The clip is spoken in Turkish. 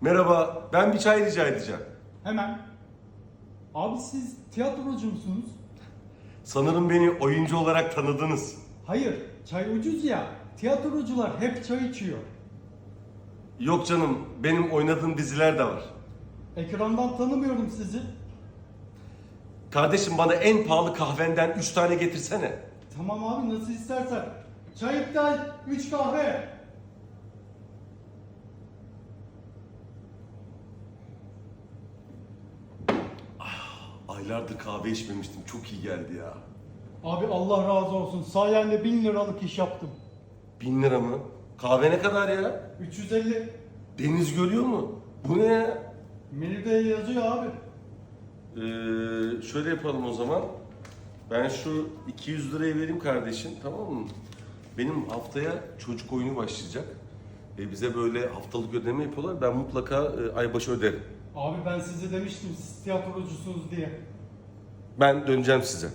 Merhaba, ben bir çay rica edeceğim. Hemen. Abi siz tiyatrocu musunuz? Sanırım beni oyuncu olarak tanıdınız. Hayır, çay ucuz ya. Tiyatrocular hep çay içiyor. Yok canım, benim oynadığım diziler de var. Ekrandan tanımıyorum sizi. Kardeşim bana en pahalı kahvenden 3 tane getirsene. Tamam abi nasıl istersen. Çay iptal, 3 kahve. Aylardır kahve içmemiştim, çok iyi geldi ya. Abi Allah razı olsun. Sayende 1000 liralık iş yaptım. Bin lira mı? Kahve ne kadar ya? 350 Deniz görüyor mu? Bu ne ya? menüde yazıyor abi. Ee, şöyle yapalım o zaman. Ben şu 200 lirayı vereyim kardeşim, tamam mı? Benim haftaya çocuk oyunu başlayacak. Ee, bize böyle haftalık ödeme yapıyorlar. Ben mutlaka e, aybaşı öderim. Abi ben size demiştim siz tiyatrocusunuz diye. Ben döneceğim size.